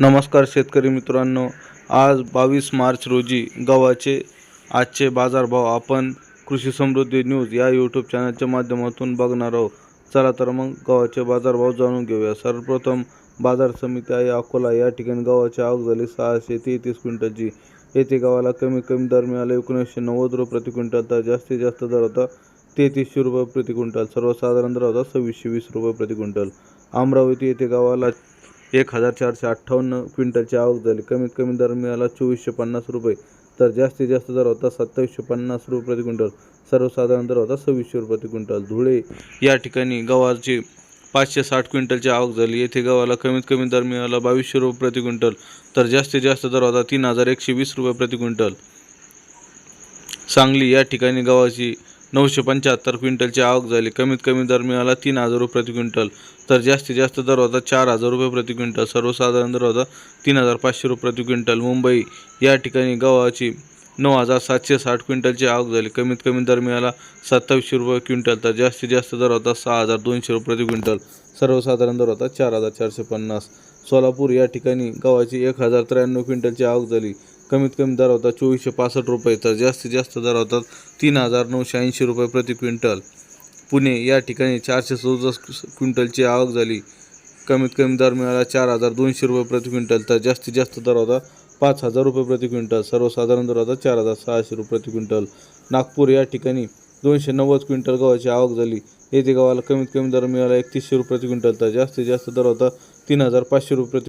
नमस्कार शेतकरी मित्रांनो आज बावीस मार्च रोजी गव्हाचे आजचे बाजारभाव आपण कृषी समृद्धी न्यूज या यूट्यूब चॅनलच्या माध्यमातून बघणार आहोत. चला तर मग गव्हाचे बाजारभाव जाणून घेऊया. सर्वप्रथम बाजार समिती आहे अकोला. या ठिकाणी गव्हाची आवक झाली सहाशे तेहतीस क्विंटलची. येथे गव्हाला कमी कमी दर मिळाला एकोणीसशे नव्वद रुपये प्रति क्विंटल. तर जास्तीत जास्त दर होता तेहतीसशे रुपये प्रति क्विंटल. सर्वसाधारण दर होता सव्वीसशे वीस रुपये प्रति क्विंटल. अमरावती येथे गव्हाला एक हजार चारशे अठ्ठावन्न क्विंटलची आवक झाली. कमीत कमी दर मिळाला चोवीसशे पन्नास रुपये. तर जास्तीत जास्त दर होता सत्तावीसशे पन्नास रुपये प्रति क्विंटल. सर्वसाधारण दर होता सव्वीसशे रुपये प्रति क्विंटल. धुळे या ठिकाणी गव्हाची पाचशे साठ क्विंटलची आवक झाली. येथे गव्हाला कमीत कमी दर मिळाला बावीसशे रुपये प्रति क्विंटल. तर जास्तीत जास्त दर होता तीन हजार एकशे वीस रुपये प्रति क्विंटल. सांगली या ठिकाणी गव्हाची नऊशे पंच्याहत्तर क्विंटलची आवक झाली. कमीत कमी दर मिळाला तीन हजार रुपये प्रति क्विंटल. तर जास्तीत जास्त दर होता चार हजार रुपये प्रति क्विंटल. सर्वसाधारण दर होता तीन हजार पाचशे रुपये प्रति क्विंटल. मुंबई या ठिकाणी गव्हाची नऊ हजार सातशे साठ क्विंटलची आवक झाली. कमीत कमी दर मिळाला सत्तावीसशे रुपये क्विंटल. तर जास्तीत जास्त दर होता सहा हजार दोनशे रुपये प्रति क्विंटल. सर्वसाधारण दर होता चार हजार चारशे पन्नास. सोलापूर या ठिकाणी गव्हाची एक हजार त्र्याण्णव क्विंटलची आवक झाली. कमीत कमी दर होता चोवीसशे पासष्ट रुपये तर जास्तीत जास्त दर होता तीन हजार नऊशे ऐंशी रुपये प्रति क्विंटल. पुणे या ठिकाणी चारशे सदुसष्ट क्विंटलची आवक झाली. कमीत कमी दर मिळाला चार हजार दोनशे रुपये प्रति क्विंटल तर जास्तीत जास्त दर होता पाच हजार रुपये प्रति क्विंटल. सर्वसाधारण दर होता चार हजार सहाशे रुपये प्रति क्विंटल. नागपूर या ठिकाणी दोनशे नव्वद क्विंटल गव्हाची आवक झाली. येथे गव्हाला कमीत कमी दर मिळाला एकतीसशे रुपये प्रति क्विंटल तर जास्तीत जास्त दर होता तीन हजार पाचशे रुपये प्रति